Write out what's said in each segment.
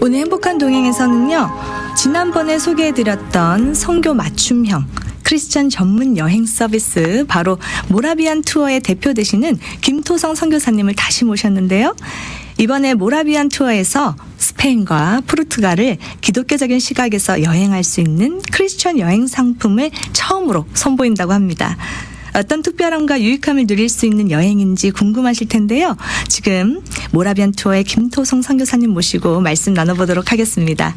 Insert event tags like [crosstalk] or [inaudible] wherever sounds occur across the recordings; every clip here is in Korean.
오늘 행복한 동행에서는요, 지난번에 소개해드렸던 성교 맞춤형 크리스천 전문 여행 서비스 바로 모라비안 투어의 대표 되시는 김토성 선교사님을 다시 모셨는데요. 이번에 모라비안 투어에서 스페인과 포르투갈을 기독교적인 시각에서 여행할 수 있는 크리스천 여행 상품을 처음으로 선보인다고 합니다. 어떤 특별함과 유익함을 누릴 수 있는 여행인지 궁금하실 텐데요. 지금 모라비안 투어의 김토성 선교사님 모시고 말씀 나눠보도록 하겠습니다.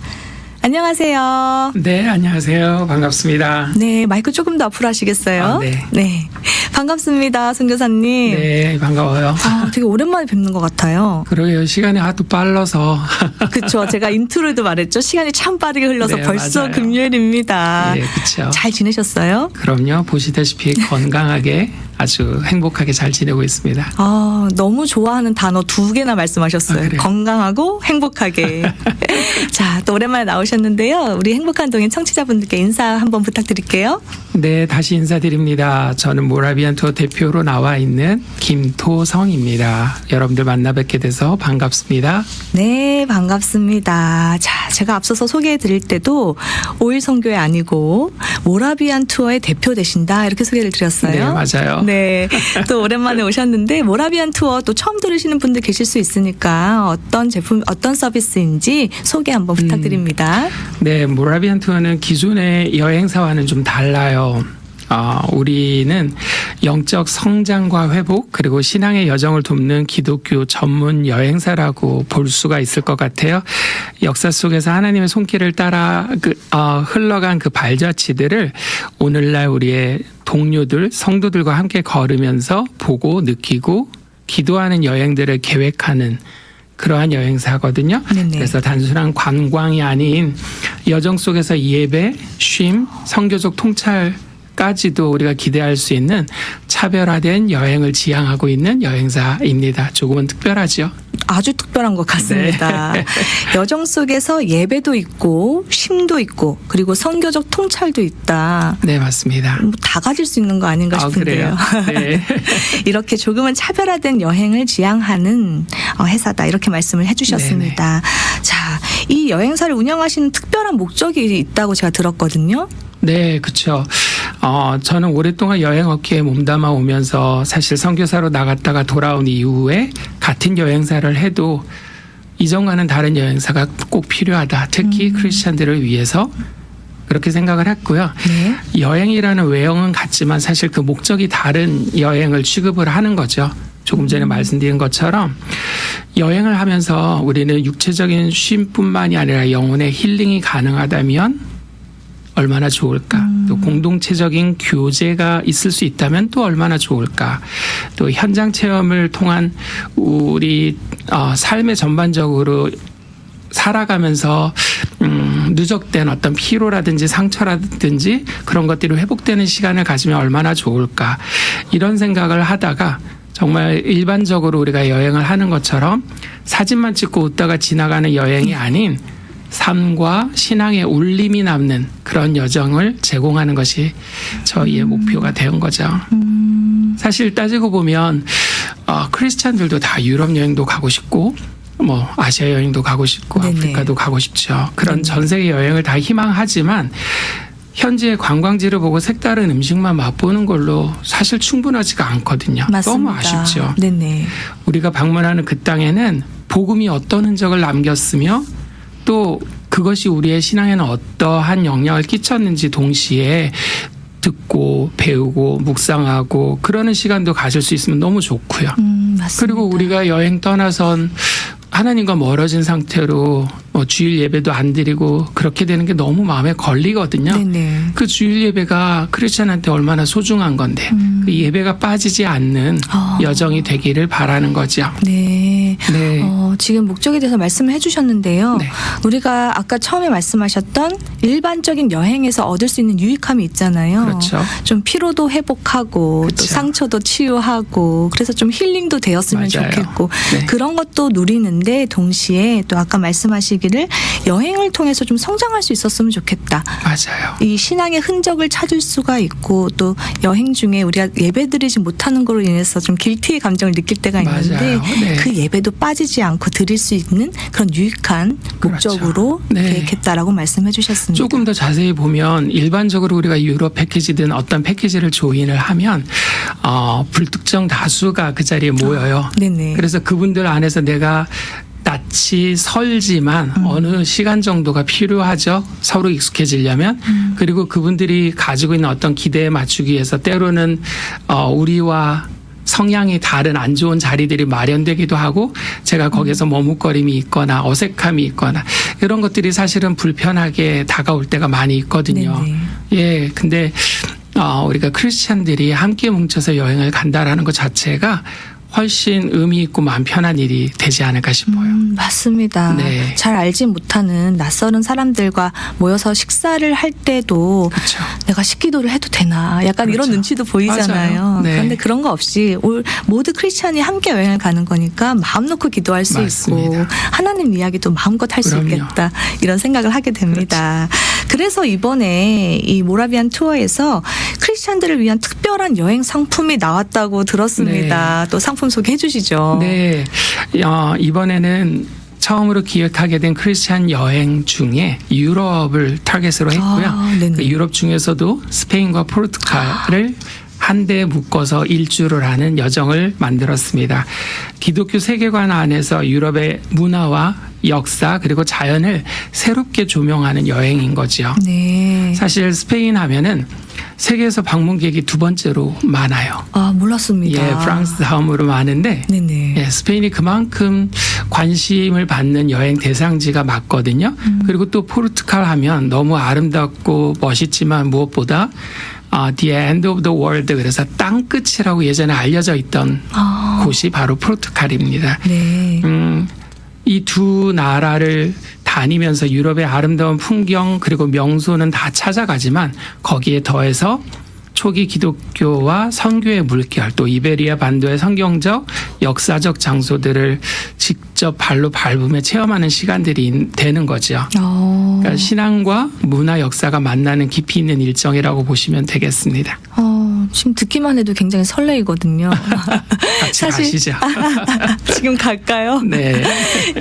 안녕하세요. 네, 안녕하세요. 반갑습니다. 네, 마이크 조금 더 앞으로 하시겠어요? 아, 네. 반갑습니다, 선교사님. 네, 반가워요. 아, 되게 오랜만에 뵙는 것 같아요. 그러게요. 시간이 하도 빨라서. [laughs] 그쵸. 제가 인트로에도 말했죠. 시간이 참 빠르게 흘러서 네, 벌써 맞아요. 금요일입니다. 예, 그쵸. 잘 지내셨어요? 그럼요. 보시다시피 건강하게 아주 행복하게 잘 지내고 있습니다. 아, 너무 좋아하는 단어 두 개나 말씀하셨어요. 아? 건강하고 행복하게. [laughs] 자, 또 오랜만에 나오셨는데요. 우리 행복한 동인 청취자분들께 인사 한번 부탁드릴게요. 네, 다시 인사드립니다. 저는 모라비안 투어 대표로 나와 있는 김토성입니다. 여러분들 만나 뵙게 돼서 반갑습니다. 네, 반갑습니다. 자, 제가 앞서서 소개해 드릴 때도 오일 선교회 아니고 모라비안 투어의 대표 되신다 이렇게 소개를 드렸어요. 네, 맞아요. 네. 또 오랜만에 오셨는데 모라비안 투어 또 처음 들으시는 분들 계실 수 있으니까 어떤 제품 어떤 서비스인지 소개 한번 음. 부탁드립니다. 네, 모라비안 투어는 기존의 여행사와는 좀 달라요. 어, 우리는 영적 성장과 회복 그리고 신앙의 여정을 돕는 기독교 전문 여행사라고 볼 수가 있을 것 같아요. 역사 속에서 하나님의 손길을 따라 그, 어, 흘러간 그 발자취들을 오늘날 우리의 동료들, 성도들과 함께 걸으면서 보고 느끼고 기도하는 여행들을 계획하는 그러한 여행사거든요. 네네. 그래서 단순한 관광이 아닌 여정 속에서 예배, 쉼, 성교적 통찰 까지도 우리가 기대할 수 있는 차별화된 여행을 지향하고 있는 여행사입니다. 조금은 특별하죠. 아주 특별한 것 같습니다. 네. [laughs] 여정 속에서 예배도 있고 쉼도 있고 그리고 선교적 통찰도 있다. 네, 맞습니다. 뭐 다 가질 수 있는 거 아닌가 아, 싶은데요. 그래요? 네. [laughs] 이렇게 조금은 차별화된 여행을 지향하는 어, 회사다 이렇게 말씀을 해주셨습니다. 자, 이 여행사를 운영하시는 특별한 목적이 있다고 제가 들었거든요. 네, 그렇죠. 어, 저는 오랫동안 여행 업계에 몸담아 오면서 사실 선교사로 나갔다가 돌아온 이후에 같은 여행사를 해도 이전과는 다른 여행사가 꼭 필요하다. 특히 크리스찬들을 위해서 그렇게 생각을 했고요. 네. 여행이라는 외형은 같지만 사실 그 목적이 다른 여행을 취급을 하는 거죠. 조금 전에 말씀드린 것처럼 여행을 하면서 우리는 육체적인 쉼뿐만이 아니라 영혼의 힐링이 가능하다면 얼마나 좋을까. 또 공동체적인 교제가 있을 수 있다면 또 얼마나 좋을까. 또 현장 체험을 통한 우리 어, 삶의 전반적으로 살아가면서 음, 누적된 어떤 피로라든지 상처라든지 그런 것들이 회복되는 시간을 가지면 얼마나 좋을까 이런 생각을 하다가 정말 일반적으로 우리가 여행을 하는 것처럼 사진만 찍고 웃다가 지나가는 여행이 아닌 삶과 신앙의 울림이 남는 그런 여정을 제공하는 것이 저희의 목표가 된 거죠. 사실 따지고 보면 어, 크리스찬들도 다 유럽 여행도 가고 싶고 뭐 아시아 여행도 가고 싶고 네네. 아프리카도 가고 싶죠. 그런 네네. 전 세계 여행을 다 희망하지만 현지의 관광지를 보고 색다른 음식만 맛보는 걸로 사실 충분하지가 않거든요. 맞습니다. 너무 아쉽죠. 네네. 우리가 방문하는 그 땅에는 복음이 어떤 흔적을 남겼으며 또 그것이 우리의 신앙에는 어떠한 영향을 끼쳤는지 동시에 듣고 배우고 묵상하고 그러는 시간도 가질 수 있으면 너무 좋고요. 음, 맞습니다. 그리고 우리가 여행 떠나선 하나님과 멀어진 상태로 뭐 주일 예배도 안 드리고 그렇게 되는 게 너무 마음에 걸리거든요. 네네. 그 주일 예배가 크리스천한테 얼마나 소중한 건데 음. 그 예배가 빠지지 않는 아. 여정이 되기를 바라는 거죠. 네. 네. 어, 지금 목적에 대해서 말씀을 해주셨는데요. 네. 우리가 아까 처음에 말씀하셨던 일반적인 여행에서 얻을 수 있는 유익함이 있잖아요. 그렇죠. 좀 피로도 회복하고 또 그쵸. 상처도 치유하고 그래서 좀 힐링도 되었으면 맞아요. 좋겠고 네. 그런 것도 누리는데 동시에 또 아까 말씀하시기를 여행을 통해서 좀 성장할 수 있었으면 좋겠다. 맞아요. 이 신앙의 흔적을 찾을 수가 있고 또 여행 중에 우리가 예배드리지 못하는 걸로 인해서 좀 길티의 감정을 느낄 때가 있는데. 네. 그 예배 도 빠지지 않고 드릴 수 있는 그런 유익한 그렇죠. 목적으로 네. 계획했다라고 말씀해 주셨습니다. 조금 더 자세히 보면 일반적으로 우리가 유럽 패키지든 어떤 패키지를 조인을 하면 어, 불특정 다수가 그 자리에 모여요. 네네. 그래서 그분들 안에서 내가 낯이 설지만 음. 어느 시간 정도가 필요하죠. 서로 익숙해지려면. 음. 그리고 그분들이 가지고 있는 어떤 기대에 맞추기 위해서 때로는 어, 우리와 성향이 다른 안 좋은 자리들이 마련되기도 하고 제가 거기서 머뭇거림이 있거나 어색함이 있거나 이런 것들이 사실은 불편하게 다가올 때가 많이 있거든요. 네네. 예, 근데 어, 우리가 크리스찬들이 함께 뭉쳐서 여행을 간다라는 것 자체가 훨씬 의미 있고 마음 편한 일이 되지 않을까 싶어요. 음, 맞습니다. 네. 잘 알지 못하는 낯설은 사람들과 모여서 식사를 할 때도 그렇죠. 내가 식기도를 해도 되나 약간 이런 그렇죠. 눈치도 보이잖아요. 네. 그런데 그런 거 없이 올 모두 크리스찬이 함께 여행을 가는 거니까 마음 놓고 기도할 수 맞습니다. 있고 하나님 이야기도 마음껏 할 수. 그렇죠. 있겠다 이런 생각을 하게 됩니다. 그래서 이번에 이 모라비안 투어에서 크리스찬들을 위한 특별한 여행 상품이 나왔다고 들었습니다. 또 상품 소개해 주시죠. 네, 어, 이번에는 처음으로 기획하게 된 크리스찬 여행 중에 유럽을 타겟으로 했고요. 아. 그 유럽 중에서도 스페인과 포르투갈을 한데 묶어서 일주를 하는 여정을 만들었습니다. 기독교 세계관 안에서 유럽의 문화와 역사 그리고 자연을 새롭게 조명하는 여행인 거지요. 네. 사실 스페인 하면은 세계에서 방문객이 두 번째로 많아요. 아 몰랐습니다. 예, 프랑스 다음으로 많은데 네네. 예, 스페인이 그만큼 관심을 받는 여행 대상지가 맞거든요. 음. 그리고 또 포르투갈 하면 너무 아름답고 멋있지만 무엇보다 아, The End of the World 그래서 땅 끝이라고 예전에 알려져 있던 아, 곳이 바로 포르투갈입니다. 네. 음, 이 두 나라를 다니면서 유럽의 아름다운 풍경 그리고 명소는 다 찾아가지만 거기에 더해서 초기 기독교와 선교의 물결 또 이베리아 반도의 성경적 역사적 장소들을 직접 발로 밟으며 체험하는 시간들이 인- 되는 거죠. 어, 그러니까 신앙과 문화 역사가 만나는 깊이 있는 일정이라고 보시면 되겠습니다. 어, 지금 듣기만 해도 굉장히 설레이거든요. [laughs] 같이 사실- 가시죠. [laughs] 지금 갈까요? 네.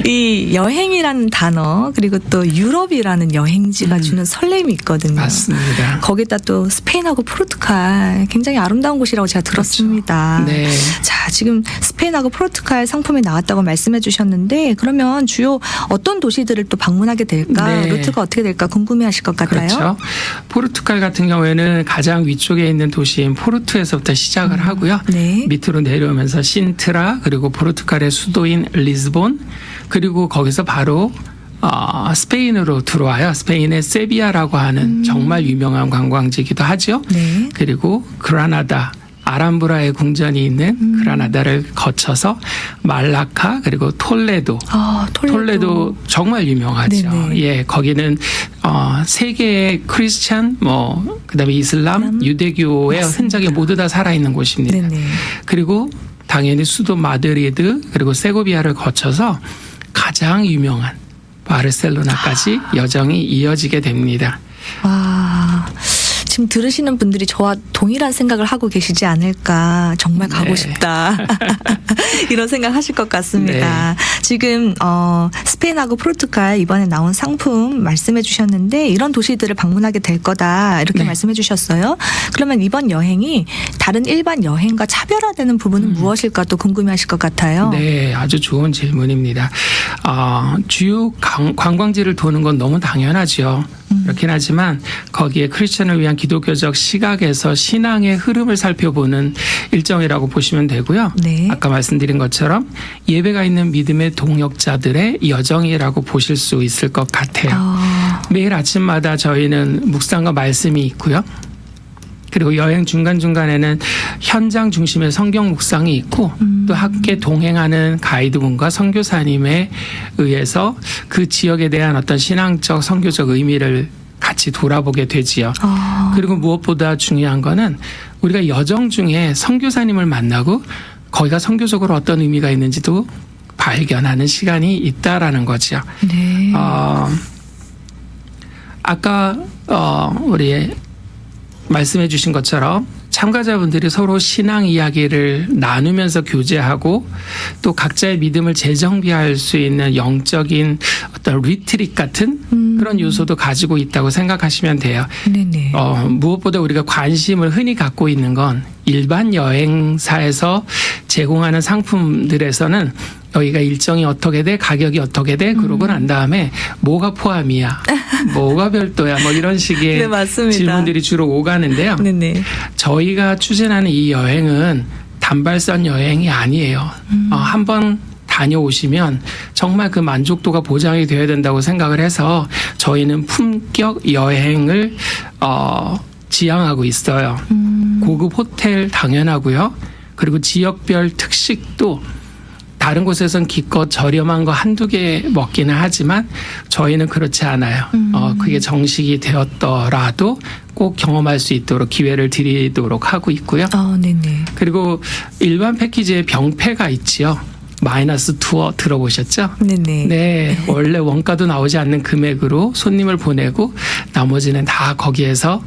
이 여행이라는 단어 그리고 또 유럽이라는 여행지가 음. 주는 설렘이 있거든요. 맞습니다. 거기다 또 스페인하고 포르투갈 굉장히 아름다운 곳이라고 제가 들었습니다. 네. 자, 지금 스페인하고 포르투갈 상품이 나왔다고 말씀해 주셨는데 그러면 주요 어떤 도시들을 또 방문하게 될까? 네. 루트가 어떻게 될까 궁금해 하실 것 같아요. 그렇죠. 포르투갈 같은 경우에는 가장 위쪽에 있는 도시인 포르투에서부터 시작을 하고요. 네. 밑으로 내려오면서 신트라 그리고 포르투갈의 수도인 리스본 그리고 거기서 바로 어, 스페인으로 들어와요. 스페인의 세비야라고 하는 정말 유명한 관광지이기도 하죠. 네. 그리고 그라나다 아람브라의 궁전이 있는 그라나다를 거쳐서 말라카 그리고 톨레도 아, 톨레도. 톨레도 정말 유명하죠. 네네. 예, 거기는 어 세계의 크리스찬 뭐 그다음에 이슬람, 이슬람? 유대교의 맞습니다. 흔적이 모두 다 살아 있는 곳입니다. 네네. 그리고 당연히 수도 마드리드 그리고 세고비아를 거쳐서 가장 유명한 바르셀로나까지 여정이 이어지게 됩니다. 와. 지금 들으시는 분들이 저와 동일한 생각을 하고 계시지 않을까 정말 가고 네. 싶다 [laughs] 이런 생각 하실 것 같습니다. 지금 어, 스페인하고 포르투갈 이번에 나온 상품 말씀해 주셨는데 이런 도시들을 방문하게 될 거다 이렇게 네. 말씀해 주셨어요. 그러면 이번 여행이 다른 일반 여행과 차별화되는 부분은 무엇일까 또 궁금해 하실 것 같아요. 음. 네, 아주 좋은 질문입니다. 어, 주요 관- 관광지를 도는 건 너무 당연하죠. 음. 그렇긴 하지만 거기에 크리스천을 위한 기독교적 시각에서 신앙의 흐름을 살펴보는 일정이라고 보시면 되고요. 네. 아까 말씀드린 것처럼 예배가 있는 믿음의 동역자들의 여정이라고 보실 수 있을 것 같아요. 아, 매일 아침마다 저희는 묵상과 말씀이 있고요. 그리고 여행 중간중간에는 현장 중심의 성경 묵상이 있고 음. 또 함께 동행하는 가이드분과 선교사님에 의해서 그 지역에 대한 어떤 신앙적 선교적 의미를 같이 돌아보게 되지요. 아, 그리고 무엇보다 중요한 거는 우리가 여정 중에 선교사님을 만나고 거기가 선교적으로 어떤 의미가 있는지도 발견하는 시간이 있다라는 거죠. 네. 어, 아까 어, 우리 말씀해 주신 것처럼 참가자분들이 서로 신앙 이야기를 나누면서 교제하고 또 각자의 믿음을 재정비할 수 있는 영적인 어떤 리트릿 같은 음. 그런 요소도 가지고 있다고 생각하시면 돼요. 네네. 어, 무엇보다 우리가 관심을 흔히 갖고 있는 건 일반 여행사에서 제공하는 상품들에서는 여기가 일정이 어떻게 돼, 가격이 어떻게 돼, 그러고 난 다음에 뭐가 포함이야, [laughs] 뭐가 별도야, 뭐 이런 식의 네. 질문들이 주로 오가는데요. 네네. 저희가 추진하는 이 여행은 단발성 여행이 아니에요. 어, 한번 다녀오시면 정말 그 만족도가 보장이 되어야 된다고 생각을 해서 저희는 품격 여행을 어, 지향하고 있어요. 음. 고급 호텔 당연하고요. 그리고 지역별 특식도 다른 곳에선 기껏 저렴한 거 한두 개 먹기는 하지만 저희는 그렇지 않아요. 음. 어, 그게 정식이 되었더라도 꼭 경험할 수 있도록 기회를 드리도록 하고 있고요. 아, 네네. 그리고 일반 패키지에 병폐가 있지요. 마이너스 투어 들어보셨죠? 네네. 네, 원래 원가도 나오지 않는 금액으로 손님을 보내고 나머지는 다 거기에서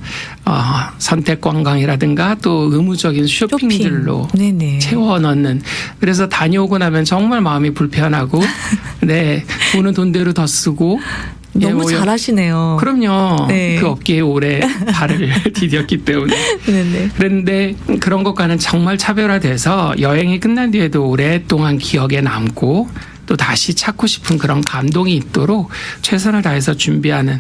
어, 선택 관광이라든가 또 의무적인 쇼핑들로 쇼핑. 채워 넣는 그래서 다녀오고 나면 정말 마음이 불편하고 [laughs] 네 돈은 돈대로 더 쓰고 예, 너무 뭐 여- 잘하시네요. 그럼요 네. 그 업계에 오래 발을 [laughs] 디뎠기 때문에 네네. [laughs] 그런데 그런 것과는 정말 차별화돼서 여행이 끝난 뒤에도 오랫동안 기억에 남고 또 다시 찾고 싶은 그런 감동이 있도록 최선을 다해서 준비하는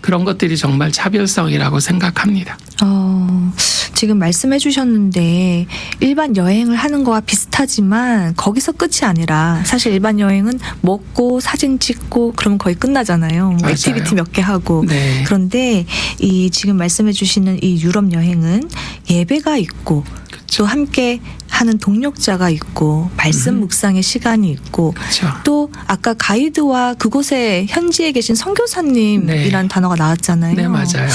그런 것들이 정말 차별성이라고 생각합니다. 어, 지금 말씀해 주셨는데 일반 여행을 하는 거와 비슷하지만 거기서 끝이 아니라 사실 일반 여행은 먹고 사진 찍고 그러면 거의 끝나잖아요. 뭐. 액티비티 몇 개 하고. 네. 그런데 이 지금 말씀해 주시는 이 유럽 여행은 예배가 있고 또 함께 하는 동력자가 있고 말씀 음. 묵상의 시간이 있고 그렇죠. 또 아까 가이드와 그곳에 현지에 계신 선교사님이라는 네. 단어가 나왔잖아요. 네, 맞아요.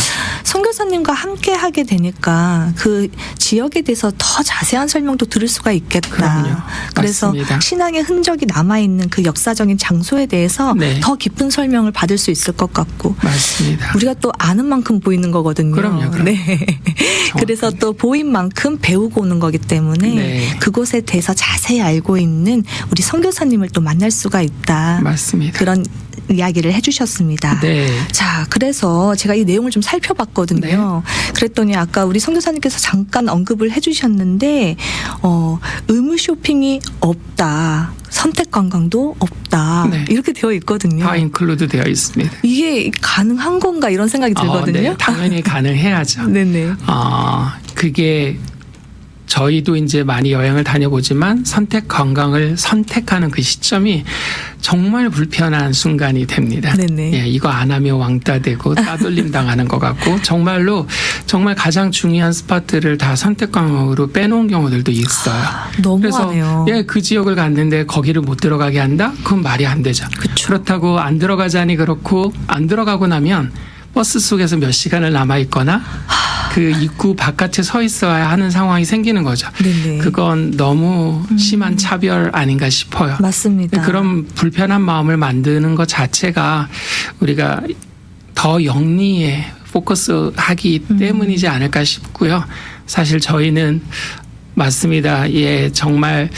선교사님과 함께 하게 되니까 그 지역에 대해서 더 자세한 설명도 들을 수가 있겠다. 그럼요. 그래서 맞습니다. 신앙의 흔적이 남아 있는 그 역사적인 장소에 대해서 네. 더 깊은 설명을 받을 수 있을 것 같고 맞습니다. 우리가 또 아는 만큼 보이는 거거든요. 그럼요, 그럼요. 네. [laughs] 그래서 또 보인 만큼 배우고 오는 거기 때문에 네. 그곳에 대해서 자세히 알고 있는 우리 선교사님을 또 만날 수가 있다. 맞습니다. 그런 이야기를 해주셨습니다. 네. 자, 그래서 제가 이 내용을 좀 살펴봤거든요. 네. 그랬더니 아까 우리 선교사님께서 잠깐 언급을 해주셨는데, 어, 의무 쇼핑이 없다. 선택 관광도 없다. 네. 이렇게 되어 있거든요. 다 인클루드 되어 있습니다. 이게 가능한 건가 이런 생각이 어, 들거든요. 네, 당연히 가능해야죠. [laughs] 네네. 아, 그게 저희도 이제 많이 여행을 다녀보지만 선택 관광을 선택하는 그 시점이 정말 불편한 순간이 됩니다. 네네. 예, 이거 안 하면 왕따 되고 따돌림 당하는 것 같고 정말로 정말 가장 중요한 스팟들을 다 선택 관광으로 빼놓은 경우들도 있어요. 너무하네요. 그래서 예, 그 지역을 갔는데 거기를 못 들어가게 한다? 그건 말이 안 되죠. 그쵸. 그렇다고 안 들어가자니 그렇고 안 들어가고 나면 버스 속에서 몇 시간을 남아 있거나 그 입구 바깥에 서 있어야 하는 상황이 생기는 거죠. 네네. 음. 그건 너무 심한 차별 아닌가 싶어요. 맞습니다. 그런 불편한 마음을 만드는 것 자체가 우리가 더 영리에 포커스하기 음. 때문이지 않을까 싶고요. 사실 저희는 맞습니다. 예, 정말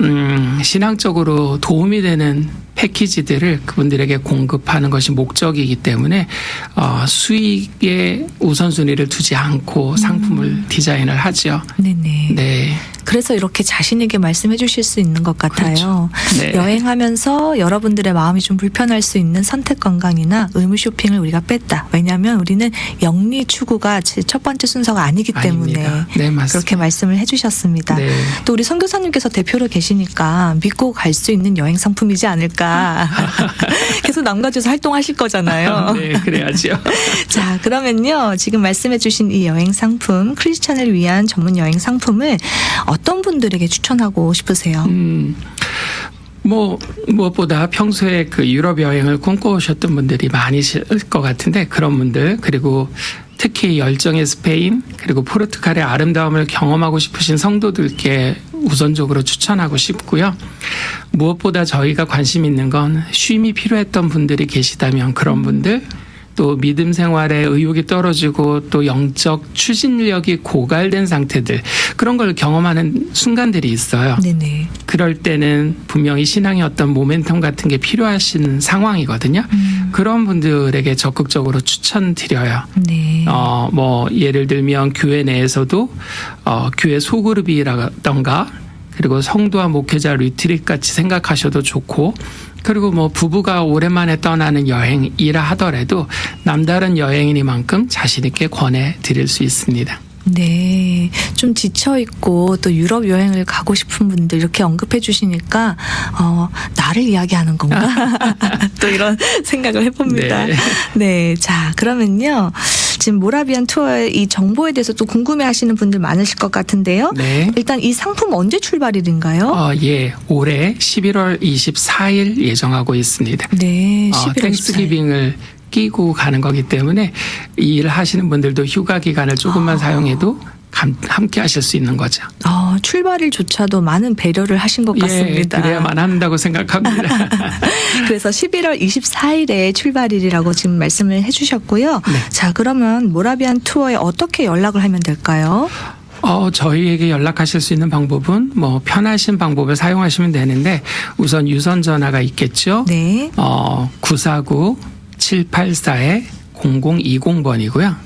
음, 신앙적으로 도움이 되는 패키지들을 그분들에게 공급하는 것이 목적이기 때문에 어, 수익에 우선순위를 두지 않고 상품을 디자인을 하죠. 네네. 네, 그래서 이렇게 자신에게 말씀해 주실 수 있는 것 같아요. 네. 여행하면서 여러분들의 마음이 좀 불편할 수 있는 선택 관광이나 의무 쇼핑을 우리가 뺐다. 왜냐하면 우리는 영리 추구가 제첫 번째 순서가 아니기 때문에. 네. 그렇게 말씀을 해주셨습니다. 네. 또 우리 선교사님께서 대표로 계시니까 믿고 갈 수 있는 여행 상품이지 않을까. [laughs] 계속 남가주에서 활동하실 거잖아요. 네, 그래야죠. [laughs] 자, 그러면요. 지금 말씀해 주신 이 여행 상품, 크리스찬을 위한 전문 여행 상품을 어떤 분들에게 추천하고 싶으세요? 음, 뭐 무엇보다 평소에 그 유럽 여행을 꿈꿔오셨던 분들이 많으실 것 같은데 그런 분들 그리고 특히 열정의 스페인 그리고 포르투갈의 아름다움을 경험하고 싶으신 성도들께 우선적으로 추천하고 싶고요. 무엇보다 저희가 관심 있는 건 쉼이 필요했던 분들이 계시다면 그런 분들 또 믿음 생활에 의욕이 떨어지고 또 영적 추진력이 고갈된 상태들 그런 걸 경험하는 순간들이 있어요. 네네. 그럴 때는 분명히 신앙의 어떤 모멘텀 같은 게 필요하신 상황이거든요. 음, 그런 분들에게 적극적으로 추천드려요. 네. 어, 뭐, 예를 들면 교회 내에서도, 어, 교회 소그룹이라던가, 그리고 성도와 목회자 리트릿 같이 생각하셔도 좋고, 그리고 뭐 부부가 오랜만에 떠나는 여행이라 하더라도 남다른 여행이니만큼 자신있게 권해 드릴 수 있습니다. 네. 좀 지쳐있고 또 유럽 여행을 가고 싶은 분들 이렇게 언급해 주시니까, 어, 나를 이야기하는 건가? [laughs] [laughs] 또 이런 생각을 해봅니다. 네. 네. 자, 그러면요. 지금 모라비안 투어의 이 정보에 대해서 또 궁금해 하시는 분들 많으실 것 같은데요. 네. 일단 이 상품 언제 출발일인가요? 어, 예. 올해 11월 24일 예정하고 있습니다. 네. 어, 11월 24일. 땡스기빙을 끼고 가는 거기 때문에 이 일 하시는 분들도 휴가 기간을 조금만 아. 사용해도 감- 함께 하실 수 있는 거죠. 어, 출발일조차도 많은 배려를 하신 것 같습니다. 예, 그래야만 한다고 생각합니다. [laughs] 그래서 11월 24일에 출발일이라고 지금 말씀을 해주셨고요. 네. 자, 그러면 모라비안 투어에 어떻게 연락을 하면 될까요? 어, 저희에게 연락하실 수 있는 방법은 뭐 편하신 방법을 사용하시면 되는데 우선 유선 전화가 있겠죠. 네. 어, 949 784에 0020번이고요.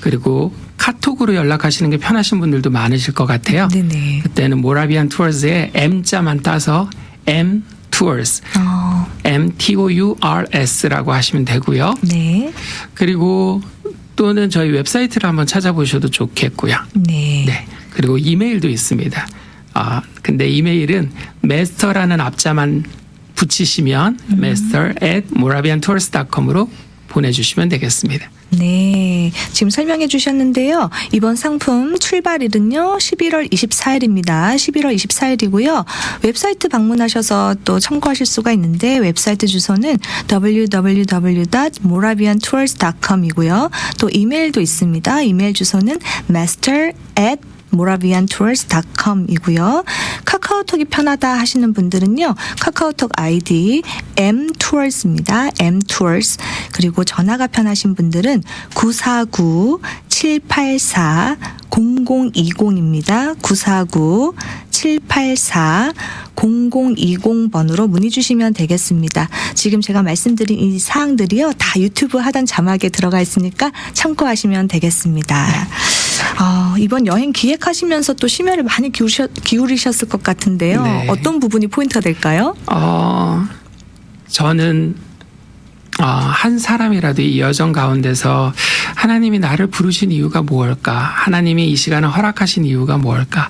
그리고 카톡으로 연락하시는 게 편하신 분들도 많으실 것 같아요. 네네. 그때는 모라비안 투어스에 M자만 따서 M Tours, 어, M T O U R S라고 하시면 되고요. 네. 그리고 또는 저희 웹사이트를 한번 찾아보셔도 좋겠고요. 네. 네. 그리고 이메일도 있습니다. 아, 근데 이메일은 master라는 앞자만 붙이시면 master at moraviantours.com으로 보내주시면 되겠습니다. 네. 지금 설명해 주셨는데요. 이번 상품 출발일은요, 11월 24일입니다. 11월 24일이고요. 웹사이트 방문하셔서 또 참고하실 수가 있는데, 웹사이트 주소는 www.moraviantours.com이고요. 또 이메일도 있습니다. 이메일 주소는 master moraviantours.com이고요. 카카오톡이 편하다 하시는 분들은요. 카카오톡 아이디 mtours입니다. mtours. 그리고 전화가 편하신 분들은 949 784 0020입니다. 949 784 0020번으로 문의 주시면 되겠습니다. 지금 제가 말씀드린 이 사항들이요. 다 유튜브 하단 자막에 들어가 있으니까 참고하시면 되겠습니다. 어, 이번 여행 기획하시면서 또 심혈을 많이 기울이셨, 기울이셨을 것 같은데요. 네. 어떤 부분이 포인트가 될까요? 어, 저는 어, 한 사람이라도 이 여정 가운데서 하나님이 나를 부르신 이유가 무엇일까? 하나님이 이 시간을 허락하신 이유가 무엇일까?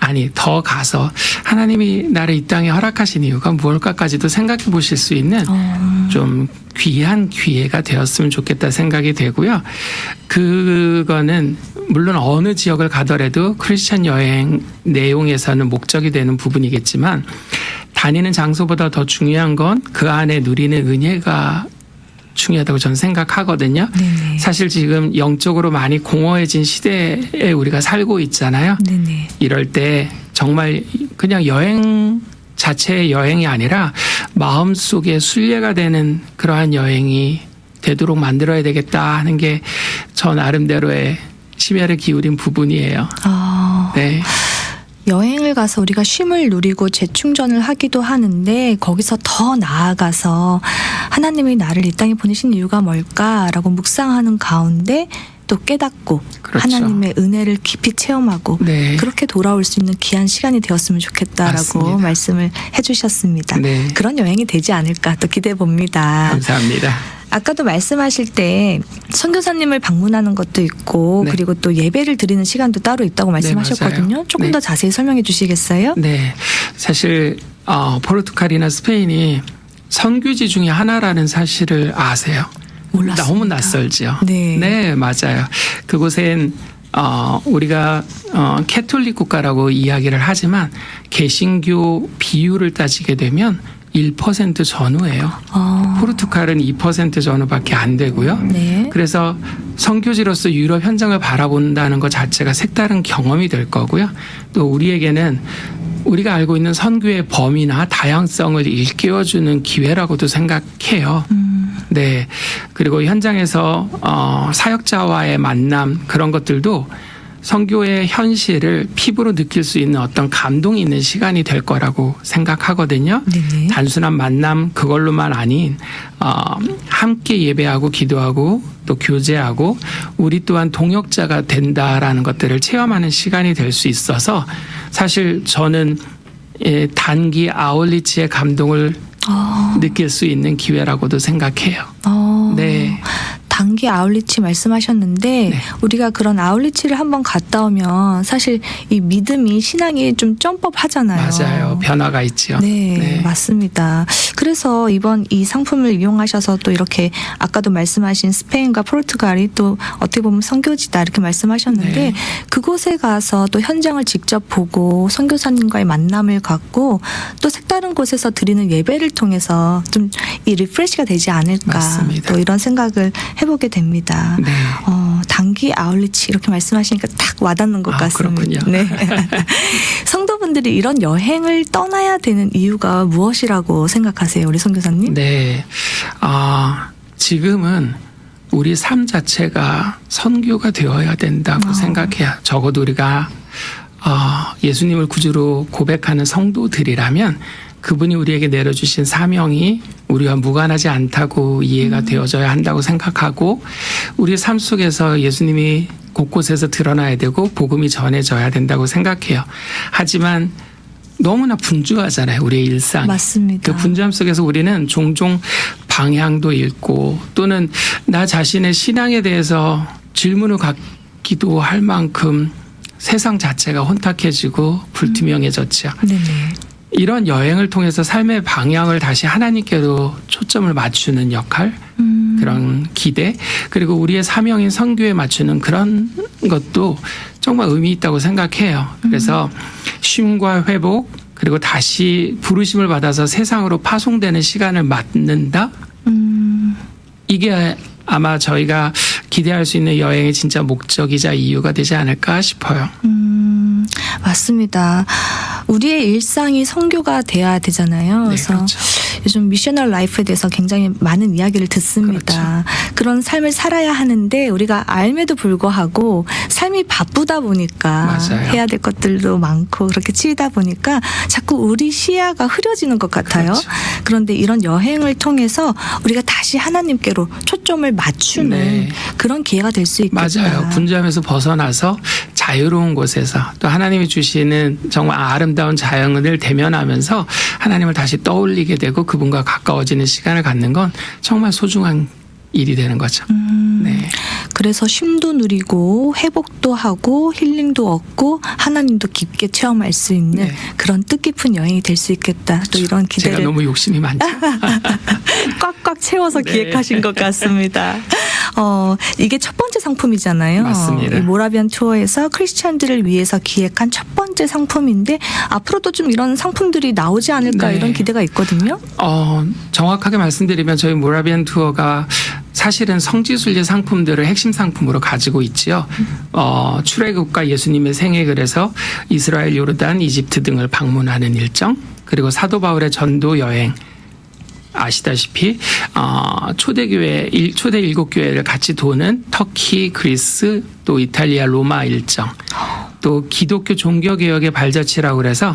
아니, 더 가서 하나님이 나를 이 땅에 허락하신 이유가 무엇일까까지도 생각해 보실 수 있는 어, 좀 귀한 기회가 되었으면 좋겠다 생각이 되고요. 그거는 물론 어느 지역을 가더라도 크리스천 여행 내용에서는 목적이 되는 부분이겠지만 다니는 장소보다 더 중요한 건 그 안에 누리는 은혜가 중요하다고 저는 생각하거든요. 네네. 사실 지금 영적으로 많이 공허해진 시대에 우리가 살고 있잖아요. 네네. 이럴 때 정말 그냥 여행 자체의 여행이 아니라 마음 속에 순례가 되는 그러한 여행이 되도록 만들어야 되겠다 하는 게저 나름대로의 심혈을 기울인 부분이에요. 아, 네. 여행을 가서 우리가 쉼을 누리고 재충전을 하기도 하는데 거기서 더 나아가서 하나님이 나를 이 땅에 보내신 이유가 뭘까라고 묵상하는 가운데 또 깨닫고 그렇죠. 하나님의 은혜를 깊이 체험하고 네. 그렇게 돌아올 수 있는 귀한 시간이 되었으면 좋겠다라고 맞습니다. 말씀을 해주셨습니다. 네. 그런 여행이 되지 않을까 또 기대해 봅니다. 감사합니다. 아까도 말씀하실 때 선교사님을 방문하는 것도 있고 네. 그리고 또 예배를 드리는 시간도 따로 있다고 말씀하셨거든요. 맞아요. 조금 네. 더 자세히 설명해 주시겠어요? 네. 사실 어, 포르투갈이나 스페인이 선교지 중에 하나라는 사실을 아세요? 몰랐습니다. 너무 낯설지요. 네. 맞아요. 그곳엔 어, 우리가 어, 캐톨릭 국가라고 이야기를 하지만 개신교 비율을 따지게 되면 1% 전후예요. 어, 포르투갈은 2% 전후밖에 안 되고요. 네. 그래서 선교지로서 유럽 현장을 바라본다는 것 자체가 색다른 경험이 될 거고요. 또 우리에게는 우리가 알고 있는 선교의 범위나 다양성을 일깨워주는 기회라고도 생각해요. 음, 네. 그리고 현장에서 어, 사역자와의 만남 그런 것들도 선교의 현실을 피부로 느낄 수 있는 어떤 감동이 있는 시간이 될 거라고 생각하거든요. 네네. 단순한 만남 그걸로만 아닌 어, 함께 예배하고 기도하고 또 교제하고 우리 또한 동역자가 된다라는 것들을 체험하는 시간이 될 수 있어서 사실 저는 예, 단기 아울리치의 감동을 어, 느낄 수 있는 기회라고도 생각해요. 어. 네. 단기 아울리치 말씀하셨는데 네. 우리가 그런 아울리치를 한번 갔다 오면 사실 이 믿음이 신앙이 좀 점법하잖아요. 맞아요. 변화가 있죠. 네, 맞습니다. 그래서 이번 이 상품을 이용하셔서 또 이렇게 아까도 말씀하신 스페인과 포르투갈이 또 어떻게 보면 선교지다 이렇게 말씀하셨는데 네. 그곳에 가서 또 현장을 직접 보고 선교사님과의 만남을 갖고 또 색다른 곳에서 드리는 예배를 통해서 좀 이 리프레시가 되지 않을까 맞습니다. 또 이런 생각을 해 보게 됩니다. 네. 어, 단기 아울리치 이렇게 말씀하시니까 딱 와닿는 것 아, 같습니다. 그렇군요. 네. [laughs] 성도분들이 이런 여행을 떠나야 되는 이유가 무엇이라고 생각하세요, 우리 선교사님? 네. 아, 지금은 우리 삶 자체가 선교가 되어야 된다고 어. 생각해요. 적어도 우리가 어, 예수님을 구주로 고백하는 성도들이라면 그분이 우리에게 내려주신 사명이 우리와 무관하지 않다고 이해가 되어져야 한다고 생각하고 우리 삶 속에서 예수님이 곳곳에서 드러나야 되고 복음이 전해져야 된다고 생각해요. 하지만 너무나 분주하잖아요. 우리의 일상이. 맞습니다. 그 분주함 속에서 우리는 종종 방향도 잃고 또는 나 자신의 신앙에 대해서 질문을 갖기도 할 만큼 세상 자체가 혼탁해지고 불투명해졌죠. 네네. 이런 여행을 통해서 삶의 방향을 다시 하나님께로 초점을 맞추는 역할, 음, 그런 기대, 그리고 우리의 사명인 선교에 맞추는 그런 것도 정말 의미 있다고 생각해요. 그래서 쉼과 회복, 그리고 다시 부르심을 받아서 세상으로 파송되는 시간을 맞는다? 음, 이게 아마 저희가 기대할 수 있는 여행의 진짜 목적이자 이유가 되지 않을까 싶어요. 음, 맞습니다. 우리의 일상이 성교가 돼야 되잖아요. 네, 그래서 그렇죠. 요즘 미셔널 라이프에 대해서 굉장히 많은 이야기를 듣습니다. 그런 삶을 살아야 하는데 우리가 알매도 불구하고 삶이 바쁘다 보니까 맞아요. 해야 될 것들도 많고 그렇게 치이다 보니까 자꾸 우리 시야가 흐려지는 것 같아요. 그렇죠. 그런데 이런 여행을 통해서 우리가 다시 하나님께로 초점을 맞추는 네. 그런 기회가 될 수 있겠다. 맞아요. 분주함에서 벗어나서 자유로운 곳에서 또 하나님이 주시는 정말 아름다운 자연을 대면하면서 하나님을 다시 떠올리게 되고 그분과 가까워지는 시간을 갖는 건 정말 소중한 일이 되는 거죠. 음, 네. 그래서 쉼도 누리고 회복도 하고 힐링도 얻고 하나님도 깊게 체험할 수 있는 네. 그런 뜻깊은 여행이 될 수 있겠다. 또 이런 제가 기대를 너무 욕심이 많죠. [laughs] 꽉꽉 채워서 [laughs] 네. 기획하신 것 같습니다. 어, 이게 첫 번째 상품이잖아요. 맞습니다. 이 모라비안 투어에서 크리스찬들을 위해서 기획한 첫 번째 상품인데 앞으로도 좀 이런 상품들이 나오지 않을까 네. 이런 기대가 있거든요. 어, 정확하게 말씀드리면 저희 모라비안 투어가 사실은 성지순례 상품들을 핵심 상품으로 가지고 있지요. 어, 출애굽과 예수님의 생애 그래서 이스라엘, 요르단, 이집트 등을 방문하는 일정, 그리고 사도 바울의 전도 여행, 아시다시피 어, 초대교회 일- 초대 일곱 교회를 같이 도는 터키, 그리스, 또 이탈리아, 로마 일정. 또 기독교 종교 개혁의 발자취라고 그래서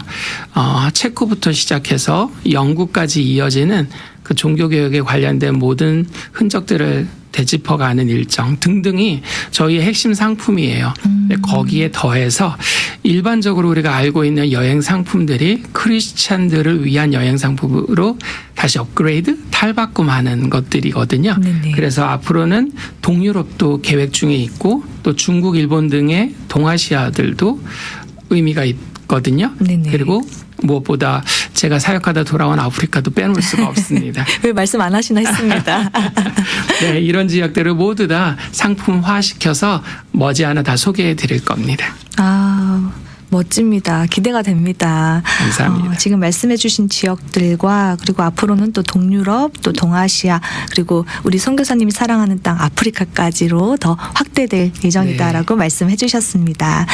어, 체코부터 시작해서 영국까지 이어지는 그 종교 개혁에 관련된 모든 흔적들을 되짚어가는 일정 등등이 저희의 핵심 상품이에요. 근데 거기에 더해서 일반적으로 우리가 알고 있는 여행 상품들이 크리스찬들을 위한 여행 상품으로 다시 업그레이드, 탈바꿈하는 것들이거든요. 네네. 그래서 앞으로는 동유럽도 계획 중에 있고 또 중국, 일본 등의 동아시아들도 의미가 있거든요. 네네. 그리고 무엇보다 제가 사역하다 돌아온 아프리카도 빼놓을 수가 없습니다. [laughs] 왜 말씀 안 하시나 했습니다. [laughs] 네, 이런 지역들을 모두 다 상품화 시켜서 머지않아 다 소개해 드릴 겁니다. 아, 멋집니다. 기대가 됩니다. 감사합니다. 어, 지금 말씀해주신 지역들과 그리고 앞으로는 또 동유럽, 또 동아시아 그리고 우리 선교사님이 사랑하는 땅 아프리카까지로 더 확대될 예정이다라고 말씀해주셨습니다.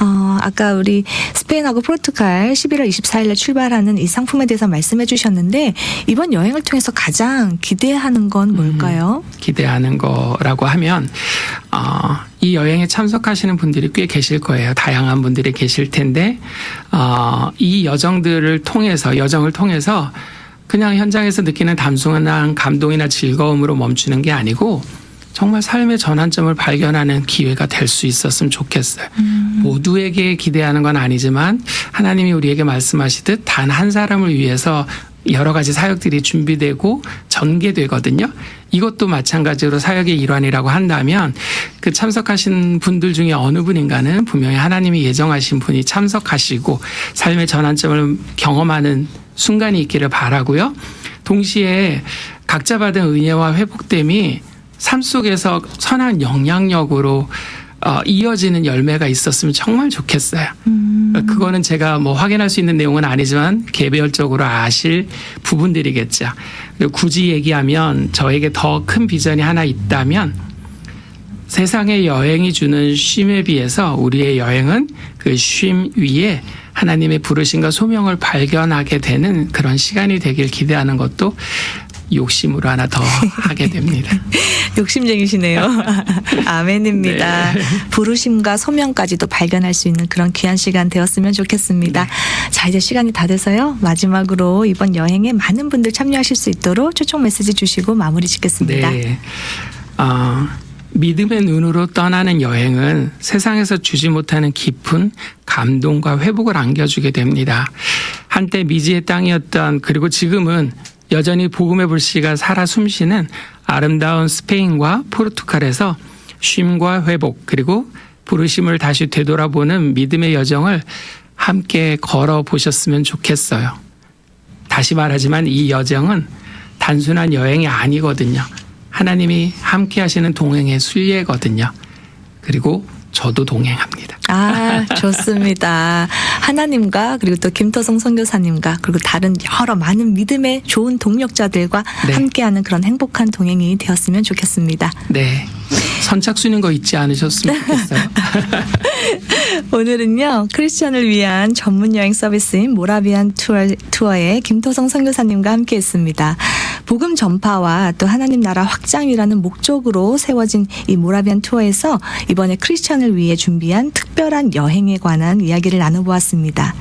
어, 아까 우리 스페인하고 포르투갈 11월 24일에 출발하는 이 상품에 대해서 말씀해주셨는데 이번 여행을 통해서 가장 기대하는 건 뭘까요? 기대하는 거라고 하면 어, 이 여행에 참석하시는 분들이 꽤 계실 거예요. 다양한 분들이 계실 텐데 어, 이 여정들을 통해서 여정을 통해서 그냥 현장에서 느끼는 단순한 감동이나 즐거움으로 멈추는 게 아니고 정말 삶의 전환점을 발견하는 기회가 될 수 있었으면 좋겠어요. 모두에게 기대하는 건 아니지만 하나님이 우리에게 말씀하시듯 단 한 사람을 위해서 여러 가지 사역들이 준비되고 전개되거든요. 이것도 마찬가지로 사역의 일환이라고 한다면 그 참석하신 분들 중에 어느 분인가는 분명히 하나님이 예정하신 분이 참석하시고 삶의 전환점을 경험하는 순간이 있기를 바라고요. 동시에 각자 받은 은혜와 회복됨이 삶 속에서 선한 영향력으로 어, 이어지는 열매가 있었으면 정말 좋겠어요. 그거는 제가 뭐 확인할 수 있는 내용은 아니지만 개별적으로 아실 부분들이겠죠. 굳이 얘기하면 저에게 더 큰 비전이 하나 있다면 세상의 여행이 주는 쉼에 비해서 우리의 여행은 그 쉼 위에 하나님의 부르심과 소명을 발견하게 되는 그런 시간이 되길 기대하는 것도 욕심으로 하나 더 [laughs] 하게 됩니다. 욕심쟁이시네요. [laughs] 아멘입니다. 네. 부르심과 소명까지도 발견할 수 있는 그런 귀한 시간 되었으면 좋겠습니다. 네. 자, 이제 시간이 다 돼서요. 마지막으로 이번 여행에 많은 분들 참여하실 수 있도록 초청 메시지 주시고 마무리 짓겠습니다. 네. 어, 믿음의 눈으로 떠나는 여행은 세상에서 주지 못하는 깊은 감동과 회복을 안겨주게 됩니다. 한때 미지의 땅이었던 그리고 지금은 여전히 복음의 불씨가 살아 숨쉬는 아름다운 스페인과 포르투갈에서 쉼과 회복 그리고 부르심을 다시 되돌아보는 믿음의 여정을 함께 걸어 보셨으면 좋겠어요. 다시 말하지만 이 여정은 단순한 여행이 아니거든요. 하나님이 함께 하시는 동행의 순례거든요. 그리고 저도 동행합니다. 아, 좋습니다. 하나님과 그리고 또 김토성 선교사님과 그리고 다른 여러 많은 믿음의 좋은 동력자들과 네. 함께하는 그런 행복한 동행이 되었으면 좋겠습니다. 네. 선착순인 거 잊지 않으셨으면 좋겠어요. [laughs] 오늘은요 크리스천을 위한 전문 여행 서비스인 모라비안 투어, 투어의 김토성 선교사님과 함께했습니다. 복음 전파와 또 하나님 나라 확장이라는 목적으로 세워진 이 모라비안 투어에서 이번에 크리스천을 위해 준비한 특별한 여행에 관한 이야기를 나눠보았습니다.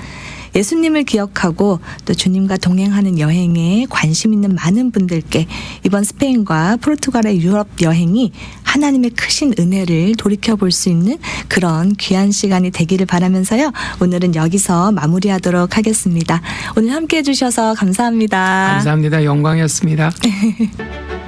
예수님을 기억하고 또 주님과 동행하는 여행에 관심 있는 많은 분들께 이번 스페인과 포르투갈의 유럽 여행이 하나님의 크신 은혜를 돌이켜 볼 수 있는 그런 귀한 시간이 되기를 바라면서요. 오늘은 여기서 마무리하도록 하겠습니다. 오늘 함께 해주셔서 감사합니다. 감사합니다. 영광이었습니다. [laughs]